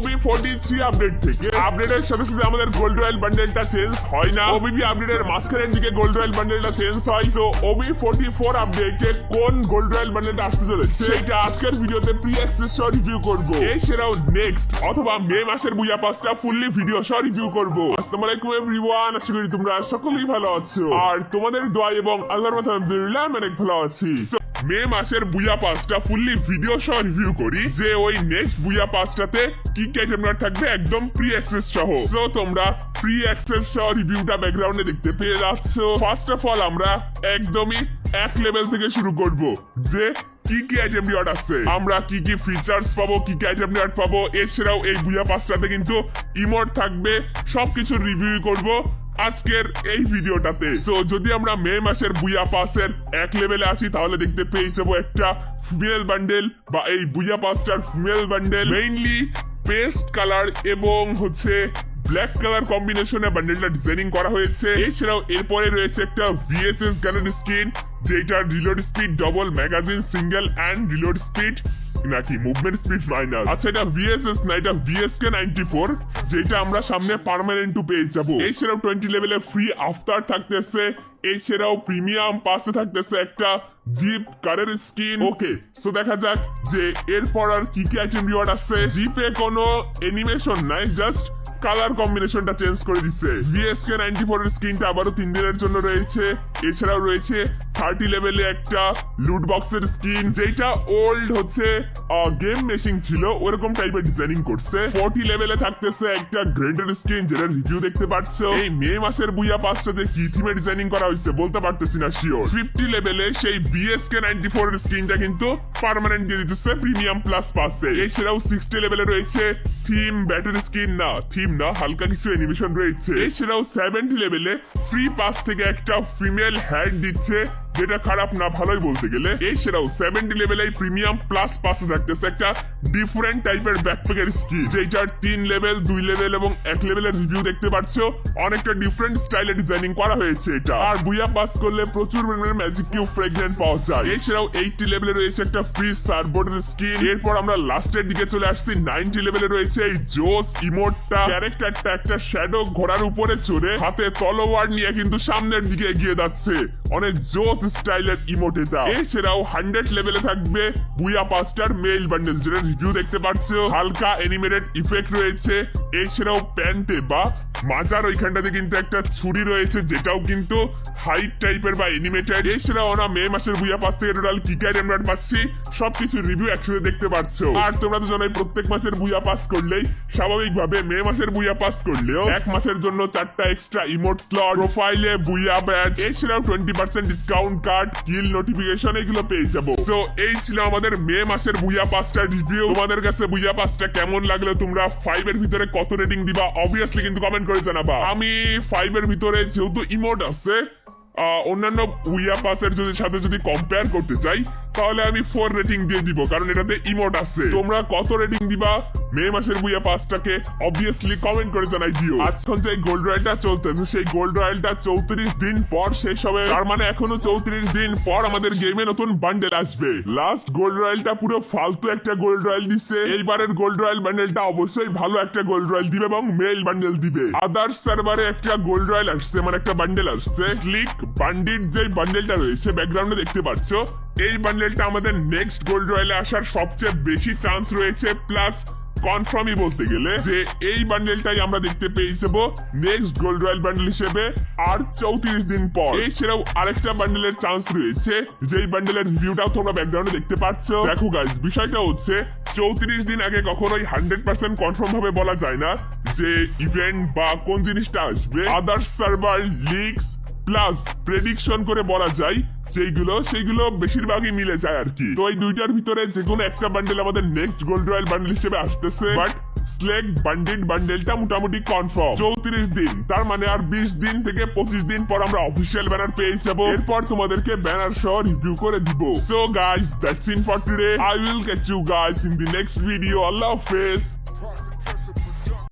Obi forty three update থেকে আপডেটের সাথে সাথে আমাদের গোল্ড রয়্যাল বান্ডেলটা চেঞ্জ হয় না। ওবিবি আপডেটের মাঝখানের দিকে গোল্ড রয়্যাল বান্ডেলটা চেঞ্জ হয়। তো ওবি ফোর্টি ফোর আপডেটে কোন গোল্ড রয়্যাল বান্ডেলটা আসতে চলেছে, সেটা আজকের ভিডিওতে প্রি অ্যাক্সেস সহ রিভিউ করব সেরাও নেক্সট অথবা মে মাসের বুয়া পাঁচটা ফুললি ভিডিও সহ রিভিউ করব। আসসালামু আলাইকুম এভরিওয়ান আশা করি তোমরা সকলেই ভালো আছো। আর তোমাদের দোয়া এবং আল্লাহর মতো আলহামদুলিল্লাহ, আমি অনেক ভালো আছি। মে মাসের বুয়া পাঁচটা ফুললি ভিডিও সহ রিভিউ করি। যে ওই নেক্সট বুয়া পাঁচটাতে কি কি আইটেম থাকবে একদম প্রি অ্যাক্সেস সহ সো তোমরা প্রি অ্যাক্সেস সহ রিভিউটা ব্যাকগ্রাউন্ডে দেখতে পেয়ে যাচ্ছ। ফার্স্ট অফ অল আমরা একদমই এক লেভেল থেকে শুরু করব যে কি কি আইটেম আছে। আমরা কি কি ফিচার্স পাবো, কি কি আইটেম পাবো, এছাড়াও এই বুয়া পাঁচটাতে কিন্তু ইমোট থাকবে, সবকিছু রিভিউ করব। আজকের এই ভিডিওটাতে। সো যদি আমরা মে মাসের বুয়া পাসের এক লেভেলে আসি, তাহলে দেখতে পেয়ে যাব একটা ফিমেল বান্ডেল বা এই বুয়া পাসটার female bundle mainly paste colour এবং হচ্ছে ব্ল্যাক কালার কম্বিনেশনে বান্ডেলটা ডিজাইনিং করা হয়েছে। এছাড়াও এরপরে রয়েছে একটা ভিএসএস গানের স্কিন যেটা reload speed double magazine single and reload speed নাকি মুভমেন্ট স্পিড মাইনাস আচ্ছা এটা ভিএসএস না এটা ভিএসকে নাইনটি ফোর যেটা আমরা সামনে পার্মানেন্ট পেয়ে যাব। এছাড়াও টোয়েন্টি লেভেলে ফ্রি আফতার থাকতেছে। এছাড়াও প্রিমিয়াম পাসে থাকতেছে একটা জিপ কারের স্কিন ওকে সো দেখা যাক যে এরপর আর কি কি আইটেম রিওয়ার্ড আছে। জিপে কোনো অ্যানিমেশন নাই জাস্ট কালার কম্বিনেশনটা চেঞ্জ করে দিচ্ছে ভিএসকে নাইনটি ফোর এর স্ক্রিনটা আবারও তিন দিনের জন্য রয়েছে। এছাড়াও রয়েছে থার্টি লেভেলে একটা লুট বক্সের স্কিন যেটা ওল্ড হচ্ছে গেম মেশিং ছিল, ওরকম টাইপের ডিজাইনিং করছে। ফোর্টি লেভেলে থাকতেছে একটা গ্রেডের স্কিন যেটা রিভিউ দেখতে পাচ্ছ এই মে মাসের বুয়া পাঁচটা যে কি থিমে ডিজাইনিং করা হয়েছে, বলতে পারতেছি না শিওর ফিফটি লেভেলে সেই বিএসকে নাইনটি ফোর এর স্ক্রিনটা কিন্তু পার্মানেন্ট দিয়ে দিতেছে প্রিমিয়াম প্লাস পাসে এছাড়াও সিক্সটি লেভেলে রয়েছে থিম ব্যাটারি স্কিন না থিম না, হালকা কিছু অ্যানিমেশন রয়েছে। এছাড়াও সেভেন্টি লেভেলে ফ্রি পাস থেকে একটা ফিমেল হ্যাড দিচ্ছে। যেটা খারাপ না ভালোই বলতে গেলে এছাড়াও সেভেন্টি লেভেলে প্রিমিয়াম প্লাস পাসে থাকতেছে একটা ডিফারেন্ট টাইপের ব্যাকপ্যাকের স্কিন যেটার তিন লেভেল দুই লেভেল এবং এক লেভেলের রিভিউ দেখতে পাচ্ছ অনেকটা ডিফারেন্ট স্টাইলে ডিজাইনিং করা হয়েছে এটা। আর বুয়া পাস করলে প্রচুর পরিমাণে ম্যাজিক কিউ ফ্রেগনেন্ট পাওয়া যায়। এছাড়াও এইটি লেভেলে রয়েছে একটা ফ্রি সার্বোর্ডের স্কিন এরপর আমরা লাস্টের দিকে চলে আসছি নাইনটি লেভেলে রয়েছে এই জোস ইমোটটা ক্যারেক্টারটা একটা শ্যাডো ঘোড়ার উপরে চড়ে হাতে তলোয়ার নিয়ে কিন্তু সামনের দিকে এগিয়ে যাচ্ছে। অনেক জোস স্টাইলের ইমোট এটা এছাড়াও হান্ড্রেড লেভেলে থাকবে বুয়া পাস্টার মেল বান্ডেল যেটা রিভিউ দেখতে পাচ্ছ। হালকা অ্যানিমেটেড ইফেক্ট রয়েছে। এছাড়াও প্যান্টে বা মাজার ওইখানটাতে কিন্তু একটা ছুরি রয়েছে, যেটাও কিন্তু হাইট টাইপের বা এনিমেটেড এছাড়াও আমরা মে মাসের বুয়া পাস থেকে টোটাল কি কি আমরা পাচ্ছি। সবকিছু রিভিউ একসাথে দেখতে পাচ্ছ আর তোমরা তো জানোই প্রত্যেক মাসের বুয়া পাস করলেই, স্বাভাবিকভাবে মে মাসের বুয়া পাস করলেও, এক মাসের জন্য চারটা এক্সট্রা ইমোট স্লট প্রোফাইলে বুয়া ব্যাচ এছাড়াও twenty percent discount card kill notification এগুলো পেয়ে যাব। সো এই ছিল আমাদের মে মাসের বুয়া পাসটা রিভিউ তোমাদের কাছে বুয়া পাসটা কেমন লাগল তোমরা ফাইভ এর ভিতরে কত রেটিং দিবা? অবভিয়াসলি কিন্তু কমেন্ট করে জানাবা। আমি ফাইভ এর ভিতরে যেহেতু ইমোট আছে অন্যান্য উইয়া পাসের যদি সাথে যদি কম্পেয়ার করতে চাই, তাহলে আমি ফোর রেটিং দিয়ে দিব, কারণ এটাতে ইমোট আছে। তোমরা কত রেটিং দিবা? মে মাসের পাসটাকে অবভিয়াসলি কমেন্ট করে জানাই দিও। আজকাল যে গোল্ড রয়্যালটা চলতেছে, সেই গোল্ড রয়্যালটা চৌত্রিশ দিন পর শেষ হবে। তার মানে এখনও চৌত্রিশ দিন পর আমাদের গেমে নতুন বান্ডেল আসবে। লাস্ট গোল্ড রয়্যালটা পুরো ফালতু একটা গোল্ড দিচ্ছে এইবারের গোল্ড বান্ডেলটা অবশ্যই ভালো একটা গোল্ড রয়্যাল দিবে এবং মেল বান্ডেল দিবে। আদার্স সার্ভারে একটা গোল্ড রয়্যাল আসছে মানে একটা বান্ডেল আসছে। স্লিক বান্ডিট যে রয়েছে ব্যাকগ্রাউন্ডে দেখতে পাচ্ছ, এই বান্ডেলটা আমাদের নেক্সট গোল্ড রয়্যালে আসার সবচেয়ে বেশি চান্স রয়েছে প্লাস কনফার্মই বলতে গেলে যে এই বান্ডেলটাই আমরা দেখতে পেয়ে যাব নেক্সট গোল্ড রয়্যাল বান্ডেল হিসেবে আর চৌত্রিশ দিন পর। এছাড়াও আরেকটা বান্ডেলের চান্স রয়েছে, যেই বান্ডেলের রিভিউটাও তোমরা ব্যাকগ্রাউন্ডে দেখতে পাচ্ছ। দেখো গাইজ বিষয়টা হচ্ছে চৌত্রিশ দিন আগে কখনোই হান্ড্রেড পার্সেন্ট কনফার্ম ভাবে বলা যায় না যে ইভেন্ট বা কোন জিনিসটা আসবে। Others server leaks plus prediction করে বলা যায় সেইগুলো সেইগুলো বেশিরভাগই মিলে যায় আর কি তো এই দুইটার ভিতরে যে কোনো একটা বান্ডেল আমাদের নেক্সট গোল্ড রয়্যাল বান্ডেল হিসেবে আসতেছে বাট বান্ডেড বান্ডেলটা মোটামুটি কনফার্ম চৌত্রিশ দিন, তার মানে আর বিশ দিন থেকে পঁচিশ দিন পর আমরা অফিসিয়াল ব্যানার পেয়ে যাব। এরপর তোমাদেরকে ব্যানার সহ রিভিউ করে দিব। So guys that's in for today I will get you guys in the next video আল্লাহ হাফেজ।